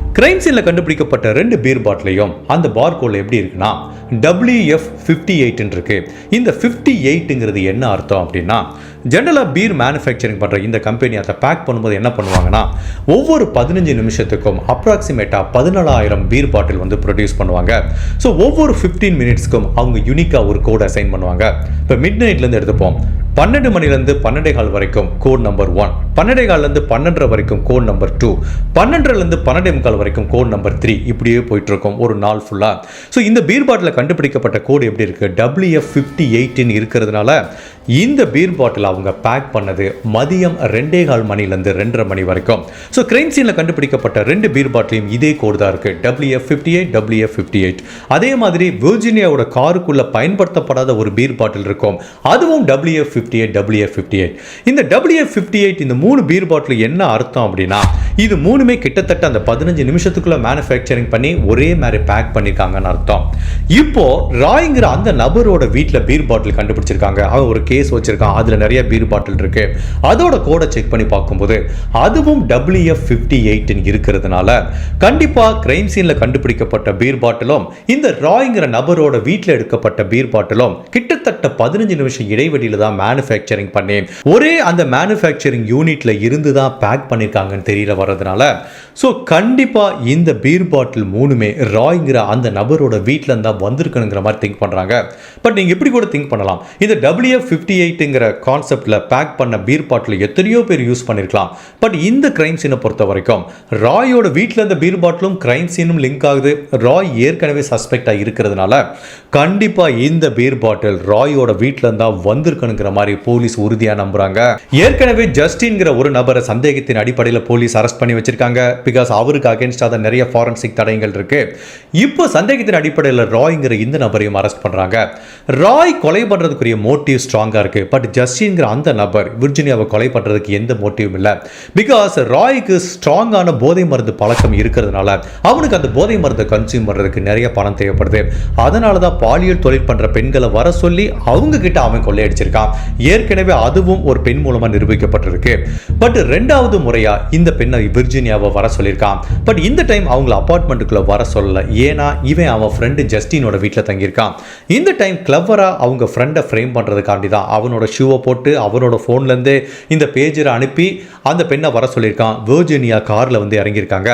கிரைம் சீனில் கண்டுபிடிக்கப்பட்ட ரெண்டு பீர் பாட்டிலையும் அந்த பார்கோடில் எப்படி இருக்குன்னா டபிள்யூஎஃப் ஃபிஃப்டி எயிட்னு இருக்கு. இந்த ஃபிஃப்டி எயிட்டுங்கிறது என்ன அர்த்தம் அப்படின்னா ஜென்ரலாக பீர் மேனுஃபேக்சரிங் பண்ணுற இந்த கம்பெனி அதை பேக் பண்ணும்போது என்ன பண்ணுவாங்கன்னா ஒவ்வொரு பதினஞ்சு நிமிஷத்துக்கும் அப்ராக்சிமேட்டாக பதினாலாயிரம் பீர் பாட்டில் வந்து ப்ரொடியூஸ் பண்ணுவாங்க. ஸோ ஒவ்வொரு ஃபிஃப்டீன் மினிட்ஸ்க்கும் அவங்க யூனிக்காக ஒரு கோட் அசைன் பண்ணுவாங்க. இப்போ மிட் நைட்லேருந்து எடுத்துப்போம். பன்னெண்டு மணிலேருந்து பன்னெண்டே கால் வரைக்கும் கோட் நம்பர் ஒன் பன்னெண்டே கால்லேருந்து பன்னெண்டரை வரைக்கும் கோட் நம்பர் டூ பன்னெண்டுலேருந்து பன்னெண்டே முக்கால் வரைக்கும் கோட் நம்பர் த்ரீ இப்படியே போயிட்டுருக்கோம். ஒரு நாள் ஃபுல்லாக ஸோ இந்த பீர் பாட்டில் கண்டுபிடிக்கப்பட்ட கோடு எப்படி இருக்குது டபிள்யூஎஃப் ஃபிஃப்டி எயிட்டின்னு இருக்கிறதுனால இந்த பீர் பாட்டில் அவங்க பேக் பண்ணது மதியம் ரெண்டே கால் மணிலேருந்து ரெண்டரை மணி வரைக்கும். ஸோ கிரைம் சீனில் கண்டுபிடிக்கப்பட்ட ரெண்டு பீர் பாட்டிலையும் இதே கோடு தான் இருக்குது WF fifty eight WF fifty eight அதே மாதிரி வெர்ஜினியாவோட காருக்குள்ளே பயன்படுத்தப்படாத ஒரு பீர் பாட்டில் இருக்கும். அதுவும் WF fifty eight WF fifty eight இந்த டபிள்யூஎஃப் ஃபிஃப்டி எயிட் இந்த மூணு பீர் பாட்டில் என்ன அர்த்தம் அப்படின்னா இது மூணுமே கிட்டத்தட்ட அந்த பதினஞ்சு நிமிஷத்துக்குள்ள மேனுஃபேக்சரிங் பண்ணி ஒரே மாதிரி பேக் பண்ணியிருக்காங்கன்னு அர்த்தம். இப்போ ராய்ங்கிற அந்த நபரோட வீட்டில் பீர் பாட்டில் கண்டுபிடிச்சிருக்காங்க. அவன் ஒரு கேஸ் வச்சிருக்கான். அதில் நிறைய பீர் பாட்டில் இருக்கு. அதோட கோடை செக் பண்ணி பார்க்கும்போது அதுவும் டபிள்யூஎஃப் ஃபிஃப்டி எயிட்னு இருக்கிறதுனால கண்டிப்பாக கிரைம் சீனில் கண்டுபிடிக்கப்பட்ட பீர் பாட்டிலும் இந்த ராய்ங்கிற நபரோட வீட்டில் எடுக்கப்பட்ட பீர் பாட்டிலும் கிட்டத்தட்ட பதினஞ்சு நிமிஷம் இடைவெளியில் தான் மேனுஃபேக்சரிங் பண்ணி ஒரே அந்த மேனுஃபேக்சரிங் யூனிட்டில் இருந்து தான் பேக் பண்ணியிருக்காங்கன்னு தெரியல வர்றதுனால ஸோ கண்டிப்பாக இந்த பீர் பாட்டில் மூணுமே ராய்ங்கிற அந்த நபரோட வீட்டில் இருந்தால் வந்திருக்கணுங்கிற மாதிரி திங்க் பண்ணுறாங்க பட் நீங்கள் எப்படி கூட திங்க் பண்ணலாம். இந்த டபிள்யூஎஃப் ஃபிஃப்டி எயிட்டுங்கிற கான்செப்டில் பேக் பண்ண பீர் பாட்டில் எத்தனையோ பேர் யூஸ் பண்ணியிருக்கலாம் பட் இந்த கிரைம் சீனை பொறுத்த வரைக்கும் ராயோட வீட்டில் இருந்த பீர் பாட்டிலும் கிரைம் சீனும் லிங்க் ஆகுது. ராய் ஏற்கனவே சஸ்பெக்டாக இருக்கிறதுனால. கண்டிப்பாக இந்த பீர் பாட்டில் ராயோட வீட்டில் தான் வந்திருக்கணுங்கிற மாதிரி போலீஸ் உறுதியாக நம்புறாங்க. ஏற்கனவே ஜஸ்டின்கிற ஒரு நபரை சந்தேகத்தின் அடிப்படையில் போலீஸ் அரெஸ்ட் பண்ணி வச்சிருக்காங்க. பிகாஸ் அவருக்கு அகேன்ஸ்டாக நிறைய ஃபாரன்சிக் தடயங்கள் இருக்கு. இப்போ சந்தேகத்தின் அடிப்படையில் ராய்ங்கிற இந்த நபரையும் அரெஸ்ட் பண்ணுறாங்க ராய் கொலை பண்ணுறதுக்குரிய மோட்டிவ் ஸ்ட்ராங்காக இருக்கு. பட் ஜஸ்டின்கிற அந்த நபர் விர்ஜினியாவை கொலை பண்ணுறதுக்கு எந்த மோட்டிவும் இல்லை. பிகாஸ் ராய்க்கு ஸ்ட்ராங்கான போதை மருந்து பழக்கம் இருக்கிறதுனால அவனுக்கு அந்த போதை மருந்தை கன்சியூம் பண்ணுறதுக்கு நிறைய பணம் தேவைப்படுது. அதனால தான் பாலியல் தொழில் பண்ற பெண்களை வர சொல்லி அவங்க கிட்ட அவன் கொள்ளையடிச்சிருக்கான். ஏற்கனவே அதுவும் ஒரு பெண் மூலமா நிரூபிக்கப்பட்டிருக்கு. பட் ரெண்டாவது முறையா இந்த பெண்ணை விர்ஜினியாவை வர சொல்லியிருக்கான். பட் இந்த டைம் அவங்கள அப்பார்ட்மெண்ட்டுக்குள்ள வர சொல்லல. ஏன்னா இவன் அவன் ஃப்ரெண்டு ஜஸ்டினோட வீட்டில் தங்கியிருக்கான். இந்த டைம் கிளவரா அவங்க ஃப்ரெண்டை ஃப்ரேம் பண்றதுக்காண்டி தான் அவனோட ஷூவை போட்டு அவனோட ஃபோன்லேருந்து இந்த பேஜரை அனுப்பி அந்த பெண்ணை வர சொல்லியிருக்கான். வேர்ஜினியா காரில் வந்து இறங்கியிருக்காங்க.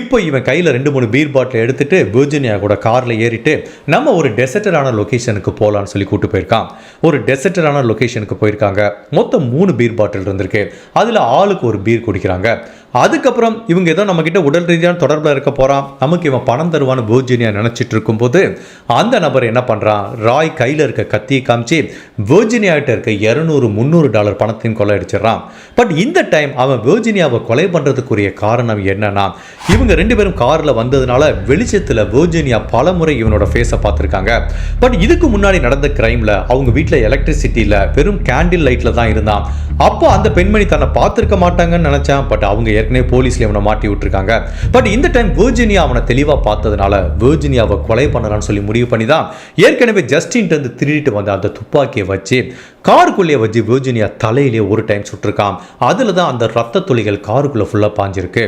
இப்போ இவன் கையில் ரெண்டு மூணு பீர் பாட்டில் எடுத்துட்டு வேர்ஜினியா கூட காரில் ஏறிட்டு நம்ம ஒரு டெசர்டரான லொக்கேஷனுக்கு போகலான்னு சொல்லி கூட்டு போயிருக்கான். ஒரு டெசர்டரான லொக்கேஷனுக்கு போயிருக்காங்க. மொத்தம் மூணு பீர் பாட்டில் இருந்திருக்கு. அதில் ஆளுக்கு ஒரு பீர் குடிக்கிறாங்க. அதுக்கப்புறம் இவங்க ஏதோ நம்மக்கிட்ட உடல் ரீதியான தொடர்பில் இருக்க போகிறான் நமக்கு இவன் பணம் தருவான்னு வேர்ஜினியா நினச்சிட்டு இருக்கும்போது அந்த நபர் என்ன பண்ணுறான் ராய் கையில் இருக்க கத்தியை காமிச்சு வெர்ஜினியாகிட்ட இருக்க இரநூறு முந்நூறு டாலர் பணத்தையும் கொலை அடிச்சிடறான் பட் இந்த டைம் அவன் வேர்ஜினியாவை கொலை பண்ணுறதுக்குரிய காரணம் என்னன்னா இவங்க ரெண்டு பேரும் காரில் வந்ததுனால வெளிச்சத்தில் வேர்ஜினியா பல முறை இவனோட ஃபேஸை பார்த்துருக்காங்க. பட் இதுக்கு முன்னாடி நடந்த கிரைமில் அவங்க வீட்டில் எலக்ட்ரிசிட்டியில் வெறும் கேண்டில் லைட்டில் தான் இருந்தான். அப்போ அந்த பெண்மணி தன்னை பார்த்துருக்க மாட்டாங்கன்னு நினச்சேன். பட் அவங்க ஏற்கனவே போலீஸில் இவனை மாட்டி விட்டுருக்காங்க. பட் இந்த டைம் வேர்ஜினியா அவனை தெளிவாக பார்த்ததுனால வேர்ஜினியாவை கொலை பண்ணலான்னு சொல்லி முடிவு பண்ணி தான் ஏற்கனவே ஜஸ்டின்ட்டு இருந்து திருடிட்டு வந்த அந்த துப்பாக்கியை வச்சு காருக்குள்ளேயே வச்சு வேர்ஜினியா தலையிலே ஒரு டைம் சுட்டிருக்கான். அதில் தான் அந்த ரத்த துளிகள் காருக்குள்ளே ஃபுல்லாக பாஞ்சிருக்கு.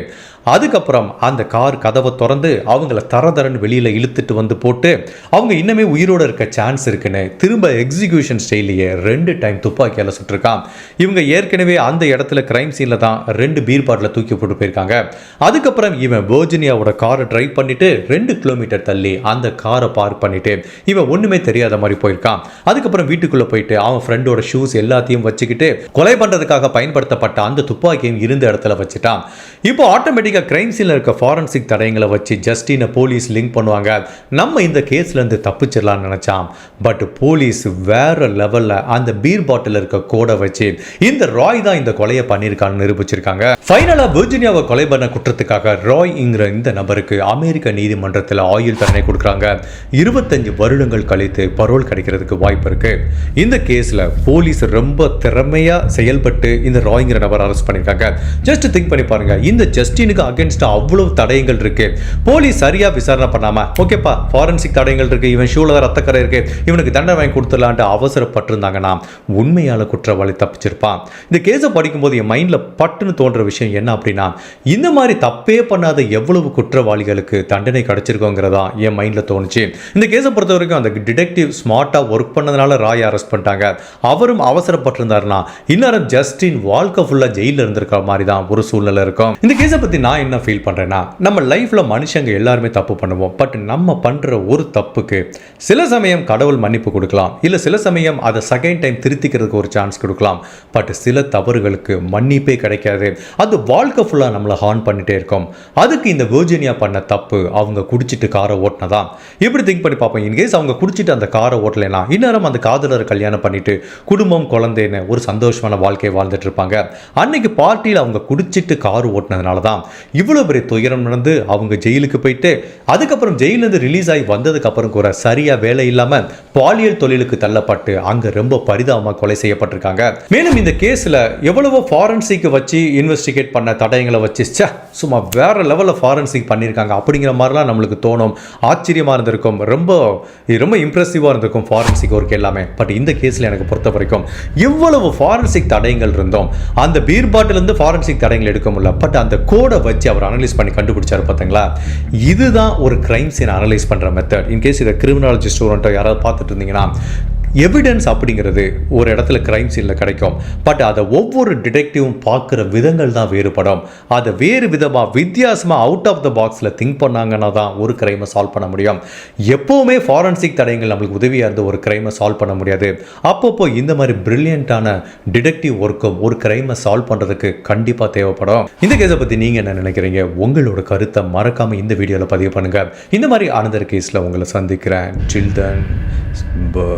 அதுக்கப்புறம் அந்த கார் கதவை திறந்து அவங்கள தர தரன்னு வெளியில் இழுத்துட்டு வந்து போட்டு அவங்க இன்னுமே உயிரோட இருக்க சான்ஸ் இருக்குன்னு திரும்ப எக்ஸிகியூஷன் ஸ்டைலையே ரெண்டு டைம் துப்பாக்கியால் சுட்டிருக்கான். இவங்க ஏற்கனவே அந்த இடத்துல கிரைம் சீனில் தான் ரெண்டு பீர் பாட்டில் தூக்கி போட்டு போயிருக்காங்க. அதுக்கப்புறம் இவன் வெர்ஜினியாவோட காரை டிரைவ் பண்ணிட்டு ரெண்டு கிலோமீட்டர் தள்ளி அந்த காரை பார்க் பண்ணிட்டு இவன் ஒன்றுமே தெரியாத மாதிரி போயிருக்கான். அதுக்கப்புறம் வீட்டுக்குள்ளே போயிட்டு அவன் ஃப்ரெண்டோட ஷூஸ் எல்லாத்தையும் வச்சுக்கிட்டு கொலை பண்ணுறதுக்காக பயன்படுத்தப்பட்ட அந்த துப்பாக்கியும் இருந்த இடத்துல வச்சுட்டான். இப்போ ஆட்டோமேட்டிக்காக கிரைம் சீனில் இருக்க ஃபாரன்சிக் தடயங்களை வச்சு ஜஸ்டினை போலீஸ் லிங்க் பண்ணுவாங்க. நம்ம இந்த கேஸ்லேருந்து தப்பிச்சிடலாம்னு நினச்சான் பட் போலீஸ் வேறு லெவலில் அந்த பீர் பாட்டில் இருக்க கோடை வச்சு இந்த ராய் தான் இந்த கொலையை பண்ணியிருக்கான்னு நிரூபிச்சிருக்காங்க. ஃபைனலாக வெர்ஜினியாவை கொலை பண்ண குற்றத்துக்காக ராய்ங்கிற இந்த நபருக்கு அமெரிக்க நீதிமன்றத்தில் ஆயுள் தண்டனை கொடுக்குறாங்க. இருபத்தஞ்சு வருடங்கள் கழித்து பரோல் கிடைக்கிறதுக்கு வாய்ப்பு இருக்குது இந்த கேஸில் போலீஸ் ரொம்ப திறமையாக செயல்பட்டு இந்த ராய்ங்கிற நபர் அரெஸ்ட் பண்ணியிருக்காங்க. ஜஸ்ட் திங்க் பண்ணி பாருங்கள் இந்த ஜஸ்டினுக்கு இதுக்கு அகேன்ஸ்ட் அவ்வளவு தடயங்கள் இருக்கு. போலீஸ் சரியா விசாரணை பண்ணாம ஓகேப்பா ஃபாரன்சிக் தடயங்கள் இருக்கு இவன் ஷூல தான் ரத்தக்கரை இருக்கு இவனுக்கு தண்டனை வாங்கி கொடுத்துடலான்ட்டு அவசரப்பட்டிருந்தாங்கன்னா உண்மையால குற்றவாளி தப்பிச்சிருப்பான். இந்த கேஸை படிக்கும்போது என் மைண்டில் பட்டுன்னு தோன்ற விஷயம் என்ன அப்படின்னா இந்த மாதிரி தப்பே பண்ணாத எவ்வளவு குற்றவாளிகளுக்கு தண்டனை கிடச்சிருக்கோங்கிறதா என் மைண்டில் தோணுச்சு. இந்த கேஸை பொறுத்த வரைக்கும் அந்த டிடெக்டிவ் ஸ்மார்ட்டாக ஒர்க் பண்ணதுனால ராய் அரெஸ்ட் பண்ணிட்டாங்க. அவரும் அவசரப்பட்டிருந்தாருன்னா இன்னும் ஜஸ்டின் வாழ்க்கை ஃபுல்லாக ஜெயிலில் இருந்திருக்கிற மாதிரி தான் ஒரு சூழ்நிலை இருக்கும். இந்த கேஸை பற்றி நான் நான் என்ன ஃபீல் பண்ணுறேன்னா நம்ம லைஃப்பில் மனுஷங்க எல்லாருமே தப்பு பண்ணுவோம். பட் நம்ம பண்ணுற ஒரு தப்புக்கு சில சமயம் கடவுள் மன்னிப்பு கொடுக்கலாம். இல்லை சில சமயம் அதை செகண்ட் டைம் திருத்திக்கிறதுக்கு ஒரு சான்ஸ் கொடுக்கலாம். பட் சில தவறுகளுக்கு மன்னிப்பே கிடைக்காது. அது வாழ்க்கை ஃபுல்லாக நம்மளை ஹார்ன் பண்ணிகிட்டே இருக்கும். அதுக்கு இந்த வேர்ஜினியா பண்ண தப்பு அவங்க குடிச்சிட்டு காரை ஓட்டினதான் இப்படி திங்க் பண்ணி பார்ப்போம். இன்கேஸ் அவங்க குடிச்சிட்டு அந்த காரை ஓட்டலைன்னா இந்நேரம் அந்த காதலரை கல்யாணம் பண்ணிட்டு குடும்பம் குழந்தைன்னு ஒரு சந்தோஷமான வாழ்க்கையை வாழ்ந்துட்டு இருப்பாங்க. அன்னைக்கு பார்ட்டியில் அவங்க குடிச்சிட்டு கார் ஓட்டினதுனால தான் இவ்வளோ பெரிய துயரம் நடந்து அவங்க ஜெயிலுக்கு போயிட்டு அதுக்கப்புறம் ஜெயிலிருந்து ரிலீஸ் ஆகி வந்ததுக்கு அப்புறம் கூட சரியா வேலை இல்லாமல் பாலியல் தொழிலுக்கு தள்ளப்பட்டு அங்க ரொம்ப பரிதாபமாக கொலை செய்யப்பட்டிருக்காங்க. மேலும் இந்த கேஸ்ல எவ்வளவோ ஃபாரன்சிக் வச்சு இன்வெஸ்டிகேட் பண்ண தடயங்களை வச்சு சும்மா வேற லெவலில் ஃபாரன்சிக் பண்ணியிருக்காங்க அப்படிங்கிற மாதிரிலாம் நம்மளுக்கு தோணும். ஆச்சரியமா இருந்திருக்கும். ரொம்ப ரொம்ப இம்ப்ரெசிவாக இருந்திருக்கும் ஃபாரன்சிக் ஒர்க் எல்லாமே. பட் இந்த கேஸில் எனக்கு பொறுத்த வரைக்கும் இவ்வளவு ஃபாரன்சிக் தடயங்கள் இருந்தோம். அந்த பீர் பாட்டிலேருந்து ஃபாரன்சிக் தடயங்கள் எடுக்க முடியல. பட் அந்த கோடை வச்சு அவர் அனலைஸ் பண்ணி கண்டுபிடிச்சார் பார்த்தீங்களா? இதுதான் ஒரு கிரைம் சீன் அனலைஸ் பண்ணுற மெத்தட் இன்கேஸ் இதை கிரிமினாலஜி ஸ்டூடெண்ட்டோ யாராவது பார்த்துட்டு இருந்தீங்கன்னா எவிடன்ஸ் அப்படிங்கிறது ஒரு இடத்துல கிரைம் சீனில் கிடைக்கும். பட் அதை ஒவ்வொரு டிடெக்டிவும் பார்க்குற விதங்கள் தான் வேறுபடும். அதை வேறு விதமாக வித்தியாசமாக அவுட் ஆஃப் த பாக்ஸில் திங்க் பண்ணாங்கன்னா தான் ஒரு கிரைமை சால்வ் பண்ண முடியும். எப்போவுமே ஃபாரன்சிக் தடயங்கள் நம்மளுக்கு உதவியாக இருந்து ஒரு கிரைமை சால்வ் பண்ண முடியாது. அப்பப்போ இந்த மாதிரி பிரில்லியண்ட்டான டிடெக்டிவ் ஒர்க்கும் ஒரு கிரைமை சால்வ் பண்ணுறதுக்கு கண்டிப்பாக தேவைப்படும். இந்த கேஸை பற்றி நீங்கள் என்ன நினைக்கிறீங்க? உங்களோட கருத்தை மறக்காமல் இந்த வீடியோவில் பதிவு பண்ணுங்கள் இந்த மாதிரி ஆனந்தர் கேஸில் உங்களை சந்திக்கிறேன். Children by